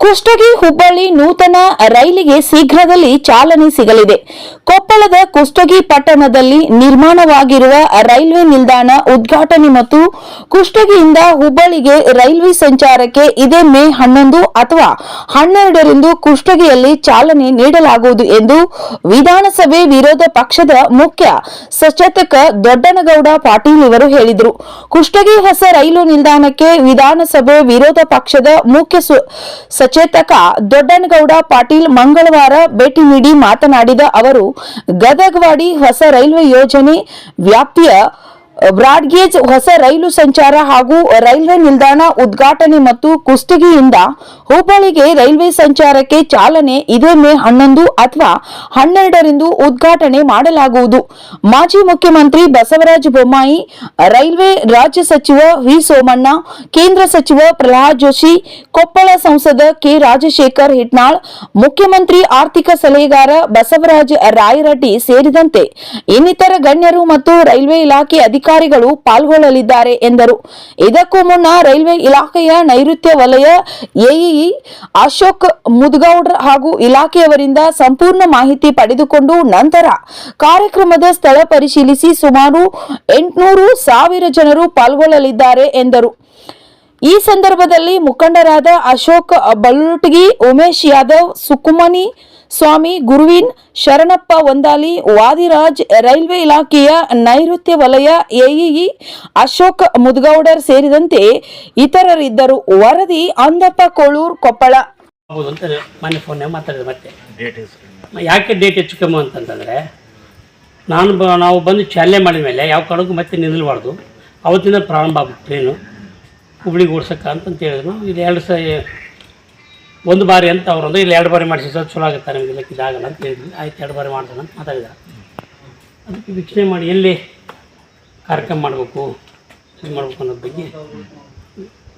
ಕುಷ್ಟಗಿ ಹುಬ್ಬಳ್ಳಿ ನೂತನ ರೈಲಿಗೆ ಶೀಘ್ರದಲ್ಲಿ ಚಾಲನೆ ಸಿಗಲಿದೆ. ಕೊಪ್ಪಳದ ಕುಷ್ಟಗಿ ಪಟ್ಟಣದಲ್ಲಿ ನಿರ್ಮಾಣವಾಗಿರುವ ರೈಲ್ವೆ ನಿಲ್ದಾಣ ಉದ್ಘಾಟನೆ ಮತ್ತು ಕುಷ್ಟಗಿಯಿಂದ ಹುಬ್ಬಳ್ಳಿಗೆ ರೈಲ್ವೆ ಸಂಚಾರಕ್ಕೆ ಇದೇ ಮೇ ಹನ್ನೊಂದು ಅಥವಾ ಹನ್ನೆರಡರಂದು ಕುಷ್ಟಗಿಯಲ್ಲಿ ಚಾಲನೆ ನೀಡಲಾಗುವುದು ಎಂದು ವಿಧಾನಸಭೆ ವಿರೋಧ ಪಕ್ಷದ ಮುಖ್ಯ ಸಚೇತಕ ದೊಡ್ಡನಗೌಡ ಪಾಟೀಲ್ ಇವರು ಹೇಳಿದರು. ಕುಷ್ಟಗಿ ಹೊಸ ರೈಲು ನಿಲ್ದಾಣಕ್ಕೆ ವಿಧಾನಸಭೆ ವಿರೋಧ ಪಕ್ಷದ ಮುಖ್ಯ ಸಚೇತಕ ದೊಡ್ಡನಗೌಡ ಪಾಟೀಲ್ ಮಂಗಳವಾರ ಭೇಟಿ ನೀಡಿ ಮಾತನಾಡಿದ ಅವರು ಗದಗವಾಡಿ ಹೊಸ ರೈಲ್ವೆ ಯೋಜನೆ ವ್ಯಾಪ್ತಿಯ ಬ್ರಾಡ್ಗೇಜ್ ಹೊಸ ರೈಲು ಸಂಚಾರ ಹಾಗೂ ರೈಲ್ವೆ ನಿಲ್ದಾಣ ಉದ್ಘಾಟನೆ ಮತ್ತು ಕುಷ್ಟಗಿಯಿಂದ ಹುಬ್ಬಳ್ಳಿಗೆ ರೈಲ್ವೆ ಸಂಚಾರಕ್ಕೆ ಚಾಲನೆ ಇದೇ ಮೇ ಹನ್ನೊಂದು ಅಥವಾ ಹನ್ನೆರಡರಂದು ಉದ್ಘಾಟನೆ ಮಾಡಲಾಗುವುದು. ಮಾಜಿ ಮುಖ್ಯಮಂತ್ರಿ ಬಸವರಾಜ ಬೊಮ್ಮಾಯಿ, ರೈಲ್ವೆ ರಾಜ್ಯ ಸಚಿವ ವಿ ಸೋಮಣ್ಣ, ಕೇಂದ್ರ ಸಚಿವ ಪ್ರಹ್ಲಾದ್ ಜೋಶಿ, ಕೊಪ್ಪಳ ಸಂಸದ ಕೆ ರಾಜಶೇಖರ್ ಹಿಟ್ನಾಳ್, ಮುಖ್ಯಮಂತ್ರಿ ಆರ್ಥಿಕ ಸಲಹೆಗಾರ ಬಸವರಾಜ ರಾಯರೆಡ್ಡಿ ಸೇರಿದಂತೆ ಇನ್ನಿತರ ಗಣ್ಯರು ಮತ್ತು ರೈಲ್ವೆ ಇಲಾಖೆ ಅಧಿಕಾರಿಗಳು ಪಾಲ್ಗೊಳ್ಳಲಿದ್ದಾರೆ ಎಂದರು. ಇದಕ್ಕೂ ಮುನ್ನ ರೈಲ್ವೆ ಇಲಾಖೆಯ ನೈಋತ್ಯ ವಲಯ ಎಇಇ ಅಶೋಕ್ ಮುದ್ಗೌಡ್ರ ಹಾಗೂ ಇಲಾಖೆಯವರಿಂದ ಸಂಪೂರ್ಣ ಮಾಹಿತಿ ಪಡೆದುಕೊಂಡು ನಂತರ ಕಾರ್ಯಕ್ರಮದ ಸ್ಥಳ ಪರಿಶೀಲಿಸಿ ಸುಮಾರು ಎಂಟುನೂರು ಸಾವಿರ ಜನರು ಪಾಲ್ಗೊಳ್ಳಲಿದ್ದಾರೆ ಎಂದರು. ಈ ಸಂದರ್ಭದಲ್ಲಿ ಮುಖಂಡರಾದ ಅಶೋಕ್ ಬಲ್ಲುಟಗಿ, ಉಮೇಶ್ ಯಾದವ್, ಸುಕುಮನಿ ಸ್ವಾಮಿ ಗುರುವಿನ್ ಶರಣಪ್ಪ ಒಂದಾಲಿ ವಾದಿರಾಜ್ ರೈಲ್ವೆ ಇಲಾಖೆಯ ನೈಋತ್ಯ ವಲಯ ಎಇಇ ಅಶೋಕ್ ಮುದ್ಗೌಡರ್ ಸೇರಿದಂತೆ ಇತರರಿದ್ದರು. ವರದಿ ಅಂದಪ್ಪ ಕೋಳೂರ್ ಕೊಪ್ಪಳ. ಯಾಕೆ ಡೇಟ್ ಹೆಚ್ಚು ಕಮ್ಮಿ ಅಂತಂತಂದರೆ ನಾನು ಬ ನಾವು ಬಂದು ಚಾಲನೆ ಮಾಡಿದ ಮೇಲೆ ಯಾವ ಕಾರಣಕ್ಕೂ ಮತ್ತೆ ನಿಲ್ಲಬಾರ್ದು. ಅವತ್ತಿಂದ ಪ್ರಾರಂಭ ಆಗ್ಬಿಟ್ಟು ಟ್ರೈನು ಹುಬ್ಳಿಗೆ ಓಡ್ಸಕ್ಕ ಅಂತಂತ ಹೇಳಿದ್ರು. ಇದು ಎರಡು ಸ ಒಂದು ಬಾರಿ ಅಂತ ಅವ್ರೊಂದು ಇಲ್ಲಿ ಎರಡು ಬಾರಿ ಮಾಡಿಸಿ ಸರ್ ಚಲೋ ಆಗುತ್ತೆ ನಮಗೆ ಇದಕ್ಕೆ ಇದಾಗಲ್ಲ ಅಂತ ಹೇಳಿದ್ವಿ ಆಯ್ತು ಎರಡು ಬಾರಿ ಮಾಡ್ತಾನೆ ಅಂತ ಮಾತಾಡಿದ್ದಾರೆ. ಅದಕ್ಕೆ ವೀಕ್ಷಣೆ ಮಾಡಿ ಎಲ್ಲಿ ಕಾರ್ಯಕ್ರಮ ಮಾಡಬೇಕು ಇದು ಮಾಡ್ಬೇಕು ಅನ್ನೋದ್ರ ಬಗ್ಗೆ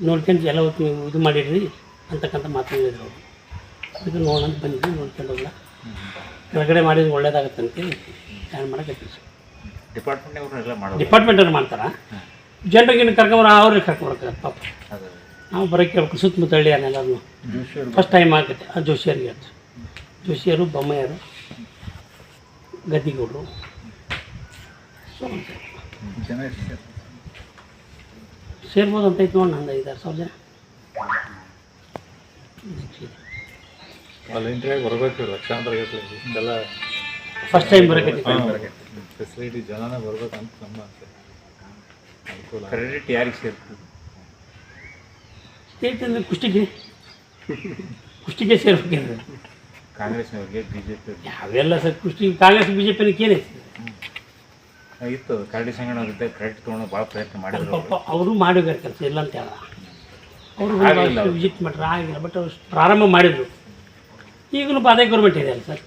ನೋಡ್ಕೊಂಡು ಎಲ್ಲ ಹೊತ್ತು ನೀವು ಇದು ಮಾಡಿರಿ ಅಂತಕ್ಕಂಥ ಮಾತು ಹೇಳಿದ್ರು ಅವರು. ಅದಕ್ಕೆ ನೋಡೋಣ ಅಂತ ಬಂದಿದ್ವಿ ನೋಡ್ಕೊಂಡು ಹೋಗಲ್ಲ ಕೆಳಗಡೆ ಮಾಡಿದ್ರೆ ಒಳ್ಳೇದಾಗತ್ತೆ ಅಂತೇಳಿ ಪ್ಲ್ಯಾನ್ ಮಾಡೋಕ್ಕೆ ಡಿಪಾರ್ಟ್ಮೆಂಟ್ ಅವ್ರು ಡಿಪಾರ್ಟ್ಮೆಂಟವ್ರು ಮಾಡ್ತಾರೆ ಜನರಿಗೆ ಕರ್ಕೊಂಬರ ಅವ್ರಿಗೆ ಕರ್ಕೊಂಬರ್ತಾರೆ ಪಾಪ. ನಾವು ಬರೋಕ್ಕೆ ಕೇಳ್ಬೇಕು ಸುತ್ತಮುತ್ತ ಹಳ್ಳಿ ಅನ್ನೆಲ್ಲರೂ ಫಸ್ಟ್ ಟೈಮ್ ಆಗುತ್ತೆ. ಆ ಜೋಶಿಯರಿಗೆ ಅದು ಜೋಶಿಯರು ಬೊಮ್ಮೆಯರು ಗದ್ದಿಗೌಡರು. ಸೇರ್ಬೋದು ಅಂತ ಐತೆ ನೋಡಿ ನಂದು ಐದಾರು ಸಾವಿರ ಜನ. ಬರಬೇಕು ಲಕ್ಷಾಂತರ ಫಸ್ಟ್ ಟೈಮ್ ಬರೋಕ್ಕೆ ಫೆಸಿಲಿಟಿ ಜನನೇ ಬರ್ಬೇಕಂತ ನಮ್ಮ ಆಸೆ ಅನುಕೂಲ ಕ್ರೆಡಿಟ್ ಯಾರಿಗೆ ಸೇರ್ತದೆ ಅಂದರೆ ಕುಷ್ಟಿಗೆ? ಕುಷ್ಟಿಗೆ ಸೇರ್ಬೇಕಂದ್ರೆ. ಕಾಂಗ್ರೆಸ್ನವ್ರಿಗೆ ಬಿ ಜೆ ಪಿ ಯಾವೆಲ್ಲ sir Kushti Congress B J ಪಿನಕ್ಕೆ ಕೇಳಿ ಇತ್ತು ಕರಡಿ ಸಂಗಣ್ಣವ್ರಿದ್ದ ಕ್ರೆಡಿಟ್ ತೊಗೊಂಡು ಭಾಳ ಪ್ರಯತ್ನ ಮಾಡಿದ್ರು ಪಾಪ ಅವರು. ಮಾಡಿದ್ದಾರೆ ಕೆಲಸ ಇಲ್ಲ ಅಂತ ಹೇಳ ಅವರು ವಿಜಿಟ್ ವಿಸಿಟ್ ಮಾಡ್ರೆ ಆಗಿಲ್ಲ ಬಟ್ ಅವ್ರು ಪ್ರಾರಂಭ ಮಾಡಿದರು. ಈಗಲೂ ಅದೇ ಗೌರ್ಮೆಂಟ್ ಇದೆ ಅಲ್ಲ sir.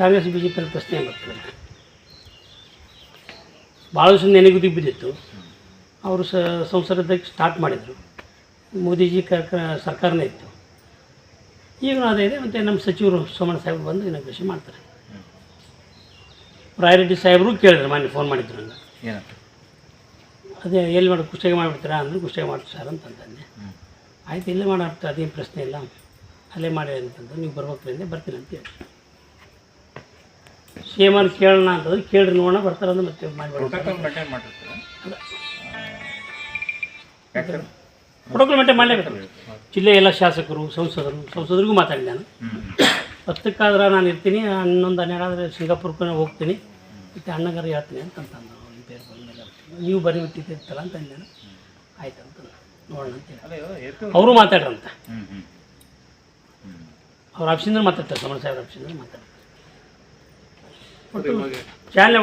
Congress B J P ಪ್ರಶ್ನೆ ಬರ್ತದೆ ಭಾಳಷ್ಟು ನೆನೆಗುದಿ ಬಿದ್ದಿತ್ತು. ಅವರು ಸ ಸಂಸದಕ್ಕೆ ಸ್ಟಾರ್ಟ್ ಮಾಡಿದರು. ಮೋದಿಜಿ ಕ ಸರ್ಕಾರನೇ ಇತ್ತು. ಈಗಲೂ ಅದೇ ಇದೆ ಮತ್ತು ನಮ್ಮ ಸಚಿವರು ಸೋಮಣ್ಣ ಸಾಹೇಬರು ಬಂದು ಇನಾಗ್ರೇಷನ್ ಮಾಡ್ತಾರೆ. ರಾಯರೆಡ್ಡಿ ಸಾಹೇಬರು ಕೇಳಿದ್ರು ಮೊನ್ನೆ ಫೋನ್ ಮಾಡಿದ್ರು ನನಗೆ ಏನಂತ? ಅದೇ ಎಲ್ಲಿ ಮಾಡಿ ಕುಷ್ಟಿಗೆ ಮಾಡಿಬಿಡ್ತೀರಾ ಅಂದರೆ ಕುಷ್ಟಿಗೆ ಮಾಡ್ತೀವಿ ಸರ್ ಅಂತಂದೆ. ಆಯ್ತು ಇಲ್ಲೇ ಮಾಡಿ ಅದೇನು ಪ್ರಶ್ನೆ ಇಲ್ಲ. ಅಲ್ಲೇ ಮಾಡಿ ಅಂತಂದು ನೀವು ಬರ್ಬೇಕು ಬರ್ತೀನಿ ಅಂತ ಹೇಳಿ. ಸಿ ಎಂ ಕೇಳೋಣ ಅಂತಂದ್ರೆ ಕೇಳ್ರಿ ನೋಡೋಣ ಬರ್ತಾರಂದ್ರೆ ಮತ್ತೆ ಮಾಡಿಬಿಡ್ತಾರೆ ಪ್ರೋಟೋಕಾಲ್ ಮೇಂಟೈನ್ ಮಾಡಲೇಬೇಕು. ಜಿಲ್ಲೆ ಎಲ್ಲ ಶಾಸಕರು ಸಂಸದರು ಸಂಸದರಿಗೂ ಮಾತಾಡಿದೆ ನಾನು. ಹತ್ತಕ್ಕಾದ್ರೆ ನಾನು ಇರ್ತೀನಿ ಹನ್ನೊಂದು ಹನ್ನೆರಡು ಆದರೆ ಸಿಂಗಾಪುರ್ಗೆ ಹೋಗ್ತೀನಿ. ಮತ್ತು ಅಣ್ಣಗಾರ ಹೇಳ್ತೀನಿ ಅಂತ ಅಂತಂದು ಬಂದಮೇಲೆ ನೀವು ಬರೀ ಬಿಟ್ಟಿದ್ದಿರ್ತಲ್ಲ ಅಂತ ಅಂದೆ ನಾನು. ಆಯ್ತು ಅಂತ ನೋಡೋಣ ಅಂತೇಳಿ ಅವರು ಮಾತಾಡ್ರಂತ. ಅವ್ರ ಆಫೀಸಿಂದ ಮಾತಾಡ್ತಾರೆ ಸಮರ್ ಸಾಹೇಬ್ರ ಆಫೀಸಿಂದ ಮಾತಾಡ್ತಾರೆ. ಚಾಲನೆ